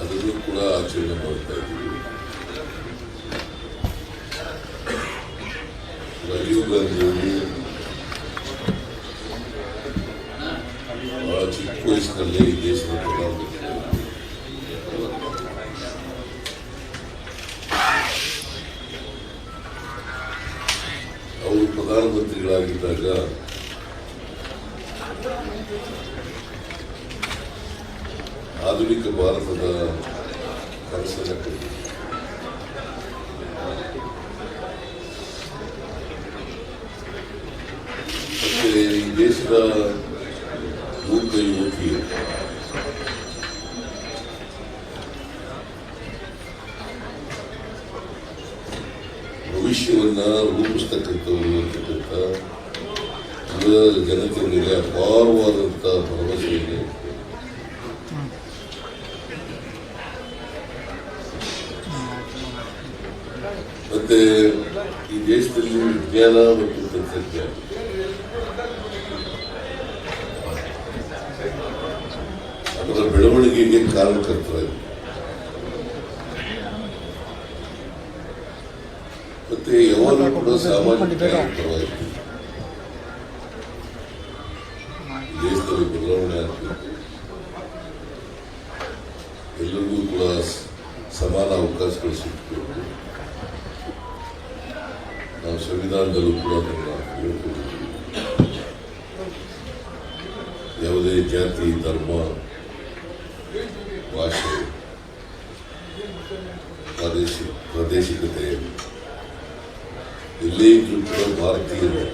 ಅದನ್ನು ಕೂಡ ಆಚರಣೆ ಮಾಡ್ತಾ ಚಿಕ್ಕ ವಯಸ್ಸಿನಲ್ಲೇ ಈ ದೇಶದ ಅವರು ಪ್ರಧಾನಮಂತ್ರಿಗಳಾಗಿದ್ದಾಗ ಆಧುನಿಕ ಭಾರತದ ಮತ್ತೆ ಈ ದೇಶದ ಯುವಕ ಯುವತಿಯರು. ಭವಿಷ್ಯವನ್ನ ಅಂತಕ್ಕಂಥ ಯುವ ಜನತೆ ಮೇಲೆ ಅಪಾರವಾದಂಥ ಇದೆ. ಮತ್ತೆ ಈ ದೇಶದಲ್ಲಿ ವಿಜ್ಞಾನ ಮತ್ತು ತಂತ್ರಜ್ಞಾನ. ಅದರ ಬೆಳವಣಿಗೆಗೆ ಕಾರಣಕರ್ತರಾಗಿ. ಮತ್ತೆ ಯಾವಾಗ ಕೂಡ ಸಾಮಾಜಿಕ ಪರವಾಗಿ ಎಲ್ಲರಿಗೂ ಕೂಡ ಸಮಾನ ಅವಕಾಶಗಳು ಸಿಕ್ಕಬೇಕು ನಾವು ಸಂವಿಧಾನದಲ್ಲೂ ಕೂಡ ಯಾವುದೇ ಜಾತಿ, ಧರ್ಮ, ಭಾಷೆ ಪ್ರಾದೇಶಿಕ ಪ್ರಾದೇಶಿಕತೆ ಇದ್ರೂ ಕೂಡ ಭಾರತೀಯರು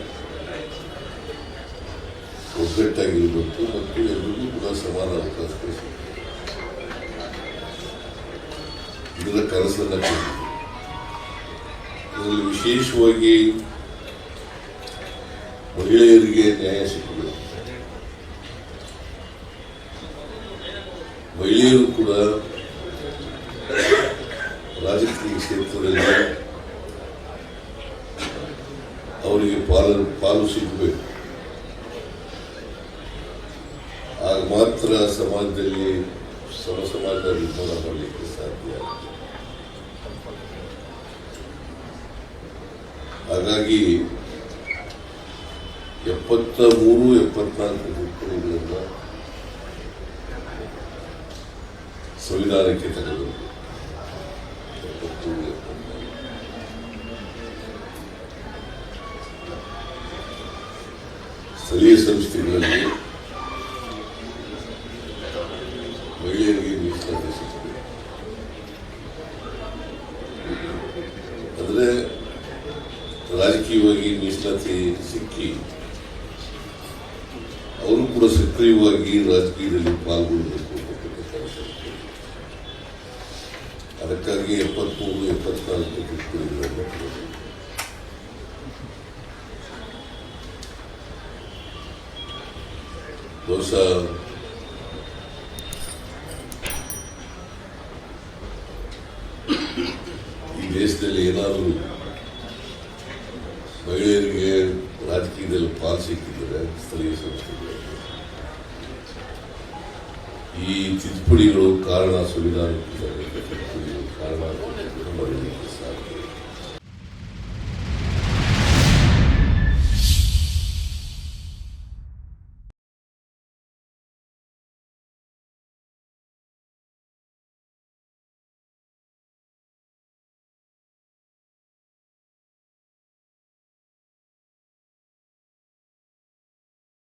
ಒಗ್ಗಟ್ಟಾಗಿರಬೇಕು ಮತ್ತು ಎಲ್ಲರಿಗೂ ಕೂಡ ಸಮಾನ ಅವಕಾಶಗಳು ಸಿಗಬೇಕು. ಇದರ ಕನಸನ್ನು ಇದರಲ್ಲಿ ವಿಶೇಷವಾಗಿ ಮಹಿಳೆಯರಿಗೆ ನ್ಯಾಯ ಸಿಗಬೇಕು ಮಹಿಳೆಯರು ಕೂಡ ರಾಜಕೀಯ ಕ್ಷೇತ್ರದಲ್ಲಿ ಅವರಿಗೆ ಪಾಲು ಪಾಲು ಸಿಗಬೇಕು. ಆಗ ಮಾತ್ರ ಸಮಾಜದಲ್ಲಿ ಸಮ ಸಮಾಜ ನಿರ್ಮಾಣ ಮಾಡಲಿಕ್ಕೆ ಸಾಧ್ಯ ಹಾಗಾಗಿ ಎಪ್ಪತ್ತ ಮೂರು ಎಪ್ಪತ್ನಾಲ್ಕು ತಿದ್ದುಪಡಿಗಳನ್ನು ಸಂವಿಧಾನಕ್ಕೆ ತಗೊಂಡು. ಸ್ಥಳೀಯ ಸಂಸ್ಥೆಗಳಲ್ಲಿ ಮಹಿಳೆಯರಿಗೆ ಮೀಸಲಾತಿ ಅಂದರೆ ರಾಜಕೀಯವಾಗಿ ಮೀಸಲಾತಿ ಸಿಕ್ಕಿ, ಅವರು ಕೂಡ ಸಕ್ರಿಯವಾಗಿ ರಾಜಕೀಯದಲ್ಲಿ ಪಾಲ್ಗೊಳ್ಳಬೇಕು. ಅದಕ್ಕಾಗಿ ಎಪ್ಪತ್ಮೂರು, ಎಪ್ಪತ್ನಾಲ್ಕು ತಿದ್ದುಪಡಿಗಳನ್ನು ಹೊಸ ಈ ದೇಶದಲ್ಲಿ ಏನಾದರೂ ಮಹಿಳೆಯರಿಗೆ ರಾಜಕೀಯದಲ್ಲಿ ಪಾಲ್ ಸಿಕ್ಕಿದ್ದಾರೆ ಸ್ಥಳೀಯ ಸಂಸ್ಥೆಗಳಲ್ಲಿ ಈ ತಿದ್ದುಪಡಿಗಳು ಕಾರಣ ಸಂವಿಧಾನಕ್ಕೆ ತಿದ್ದುಪಡಿಗಳು ಕಾರಣ